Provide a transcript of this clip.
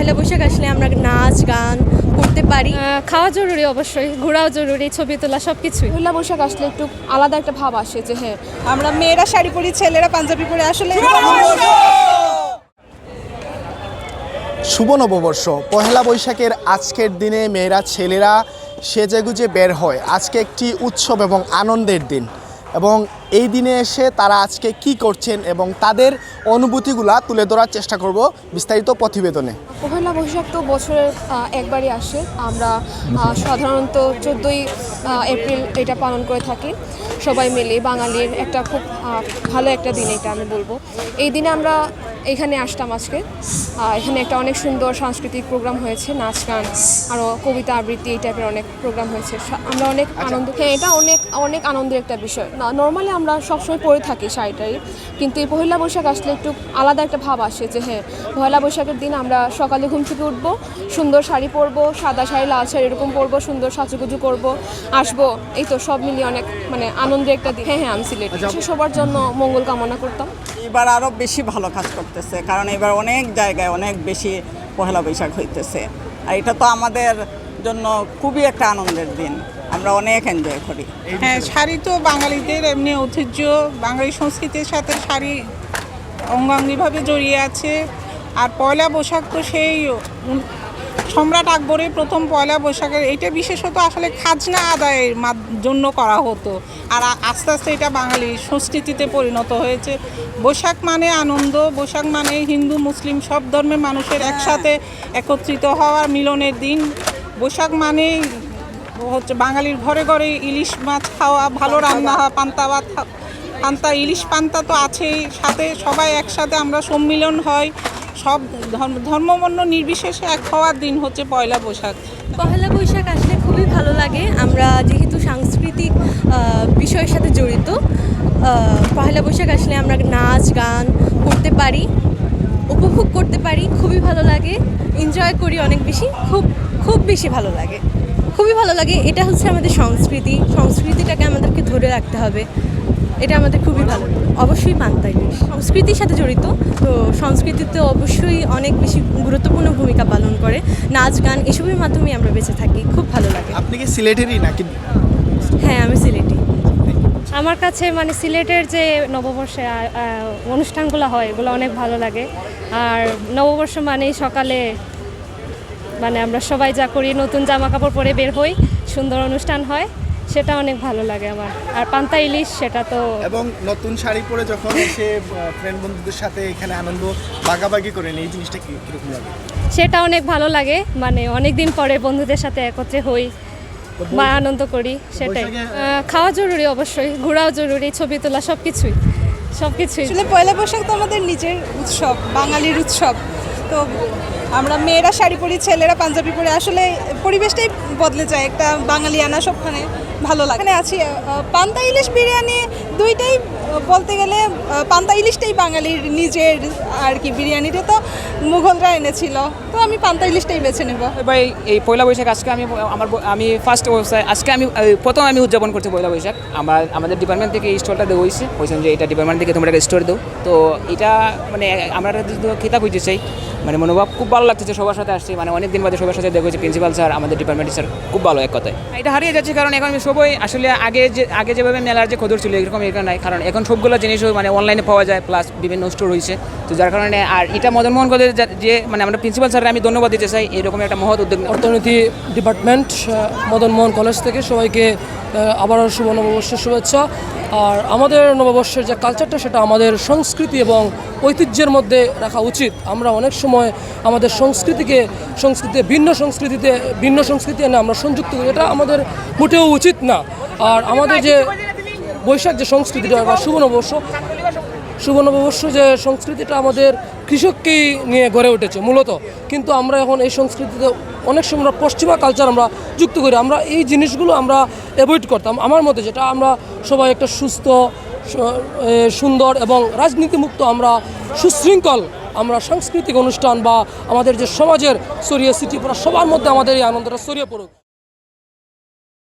পয়লা বৈশাখ আসলে আমরা নাচ গান করতে পারি। খাওয়া জরুরি অবশ্যই ঘোরাও জরুরি ছবি তোলা সব কিছুই পয়লা বৈশাখ আসলে একটু আলাদা একটা ভাব আসে যে হ্যাঁ আমরা মেয়েরা শাড়ি পরি ছেলেরা পাঞ্জাবি পরে আসলে শুভ নববর্ষ। পহেলা বৈশাখের আজকের দিনে মেয়েরা ছেলেরা সেজেগুজে বের হয়। আজকে একটি উৎসব এবং আনন্দের দিন। এবং এই দিনে এসে তারা আজকে কি করছেন এবং তাদের অনুভূতিগুলা তুলে ধরার চেষ্টা করব বিস্তারিত প্রতিবেদনে। পহেলা বৈশাখ তো বছরের একবারই আসে। আমরা সাধারণত চোদ্দোই এপ্রিল এটা পালন করে থাকি। সবাই মিলে বাঙালির একটা খুব ভালো একটা দিন এটা আমি বলব। এই দিনে আমরা এখানে আসতাম আজকে। এখানে একটা অনেক সুন্দর সাংস্কৃতিক প্রোগ্রাম হয়েছে নাচ গান আরও কবিতা আবৃত্তি এই টাইপের অনেক প্রোগ্রাম হয়েছে। আমরা অনেক আনন্দ হ্যাঁ এটা অনেক অনেক আনন্দের একটা বিষয়। নর্মালি আমরা সবসময় পরে থাকি শাড়িটাই কিন্তু এই পয়লা বৈশাখ আসলে একটু আলাদা একটা ভাব আসে যে হ্যাঁ পয়লা বৈশাখের দিন আমরা সকালে ঘুম থেকে উঠবো সুন্দর শাড়ি পরবো সাদা শাড়ি লাল শাড়ি এরকম পরবো সুন্দর সাজুগুজু করব আসব। এই তো সব মিলিয়ে অনেক মানে আনন্দের একটা দিন। হ্যাঁ হ্যাঁ আমি সিলেট সবার জন্য মঙ্গল কামনা করতাম। এবার আরও বেশি ভালো কাজ করতেছে। কারণ এবার অনেক জায়গায় অনেক বেশি পহেলা বৈশাখ হইতেছে। আর এটা তো আমাদের জন্য খুবই একটা আনন্দের দিন। আমরা অনেক এনজয় করি। হ্যাঁ শাড়ি তো বাঙালিদের এমনি ঐতিহ্য। বাঙালি সংস্কৃতির সাথে শাড়ি অঙ্গাঙ্গিভাবে জড়িয়ে আছে। আর পয়লা বৈশাখ তো সেই সম্রাট আকবরের প্রথম পয়লা বৈশাখের এটা বিশেষত আসলে খাজনা আদায়ের জন্য করা হতো। আর আস্তে আস্তে এটা বাঙালি সংস্কৃতিতে পরিণত হয়েছে। বৈশাখ মানে আনন্দ বৈশাখ মানে হিন্দু মুসলিম সব ধর্মের মানুষের একসাথে একত্রিত হওয়ার মিলনের দিন। বৈশাখ মানেই হচ্ছে বাঙালির ঘরে ঘরে ইলিশ মাছ খাওয়া ভালো রান্না হওয়া পান্তা ভাত পান্তা ইলিশ পান্তা তো আছেই। সাথে সবাই একসাথে আমরা সম্মিলন হয়। সব ধর্ম ধর্মবর্ণ নির্বিশেষে এক হওয়ার দিন হচ্ছে পয়লা বৈশাখ। পয়লা বৈশাখ আসলে খুবই ভালো লাগে। আমরা যেহেতু সাংস্কৃতিক বিষয়ের সাথে জড়িত পয়লা বৈশাখ আসলে আমরা নাচ, গান করতে পারি, উপভোগ করতে পারি, খুবই ভালো লাগে। এনজয় করি অনেক বেশি, খুব খুব বেশি ভালো লাগে। খুবই ভালো লাগে। এটা হচ্ছে আমাদের সংস্কৃতি। সংস্কৃতিটাকে আমাদেরকে ধরে রাখতে হবে। এটা আমাদের খুবই ভালো। অবশ্যই পান্তা ইলিশ সংস্কৃতির সাথে জড়িত তো সংস্কৃতিতে অবশ্যই অনেক বেশি গুরুত্বপূর্ণ ভূমিকা পালন করে। নাচ গান এসবের মাধ্যমে আমরা বেঁচে থাকি খুব ভালো লাগে। আপনি কি সিলেটেরই নাকি? হ্যাঁ আমি সিলেটি। আমার কাছে মানে সিলেটের যে নববর্ষে অনুষ্ঠানগুলো হয় এগুলো অনেক ভালো লাগে। আর নববর্ষ মানেই সকালে মানে আমরা সবাই যা করি নতুন জামা কাপড় পরে বের হই সুন্দর অনুষ্ঠান হয়। সেটা অনেক ভালো লাগে আমার। আর পান্তা ইলিশ সেটা তো এবং নতুন শাড়ি পরে যখন এসে ফ্রেন্ড বন্ধুদের সাথে এখানে আনন্দ ভাগাভাগি করেন এই জিনিসটা কি কীরকম লাগে? সেটা অনেক ভালো লাগে। মানে অনেক দিন পরে বন্ধুদের সাথে একত্রে হই বা আনন্দ করি সেটাই। খাওয়া জরুরি অবশ্যই ঘোরাও জরুরি ছবি তোলা সব কিছুই সব কিছুই আসলে পয়লা বৈশাখ তো আমাদের নিজের উৎসব বাঙালির উৎসব। তো আমরা মেয়েরা শাড়ি পরি ছেলেরা পাঞ্জাবি পরে। আসলে পরিবেশটাই বদলে যায় একটা বাঙালি আনা সবখানে ভালো লাগে। আছি পান্তা ইলিশ বিরিয়ানি দুইটাই বলতে গেলে পান্তা ইলিশটাই বাঙালির নিজের আর কি বিরিয়ানিটা তো মুঘলরা এনেছিল। তো আমি পান্তা ইলিশটাই বেছে নেব। এবার এই- পয়লা বৈশাখ আজকে আমি আমার আমি ফার্স্ট অবস্থায় আজকে আমি প্রথম আমি উদযাপন করছি পয়লা বৈশাখ। আমার আমাদের ডিপার্টমেন্ট থেকে এই স্টলটা দেওয়া হয়েছে বলছেন যে এটা ডিপার্টমেন্ট থেকে তোমরা একটা স্টোর দাও। তো এটা মানে আমরা খেতাব হইতে চাই। মানে মনোভাব খুব ভালো লাগতেছে সবার সাথে আসছি। মানে অনেক দিন বাদে সবার সাথে দেখা হয়েছে। প্রিন্সিপাল স্যার আমাদের ডিপার্টমেন্টের স্যার খুব ভালো এক কথায়। এটা হারিয়ে যাচ্ছে কারণ এখন সবাই আসলে আগে যে আগে যেভাবে মেলার যে খদর ছিল এরকম এরকম নাই। কারণ এখন সবগুলো জিনিসও মানে অনলাইনে পাওয়া যায় প্লাস বিভিন্ন স্টোর হয়েছে তো যার কারণে আর এটা মদন মোহন কলেজ যে মানে আমরা প্রিন্সিপাল স্যার আমি ধন্যবাদ দিতে চাই, এরকম একটা মহৎ উদ্যোগ। অর্থনীতি ডিপার্টমেন্ট মদন মোহন কলেজ থেকে সবাইকে আবারও শুভ নববর্ষের শুভেচ্ছা। আর আমাদের নববর্ষের যে কালচারটা সেটা আমাদের সংস্কৃতি এবং ঐতিহ্যের মধ্যে রাখা উচিত। আমরা অনেক সময় আমাদের সংস্কৃতিকে সংস্কৃতিতে ভিন্ন সংস্কৃতিতে, ভিন্ন সংস্কৃতি এনে আমরা সংযুক্ত করি। এটা আমাদের মোটেও উচিত না। আর আমাদের যে বৈশাখ যে সংস্কৃতিটা বা শুভ নববর্ষ শুভ নববর্ষ যে সংস্কৃতিটা আমাদের কৃষককেই নিয়ে গড়ে উঠেছে মূলত। কিন্তু আমরা এখন এই সংস্কৃতিতে অনেক সময় আমরা পশ্চিমা কালচার আমরা যুক্ত করি। আমরা এই জিনিসগুলো আমরা অ্যাভয়েড করতাম। আমার মতে যেটা, আমরা সবাই একটা সুস্থ সুন্দর এবং রাজনীতিমুক্ত আমরা সুশৃঙ্খল আমরা সাংস্কৃতিক অনুষ্ঠান বা আমাদের যে সমাজের ছড়িয়ে সিটি পড়া সবার মধ্যে আমাদের এই আনন্দটা ছড়িয়ে পড়ুক।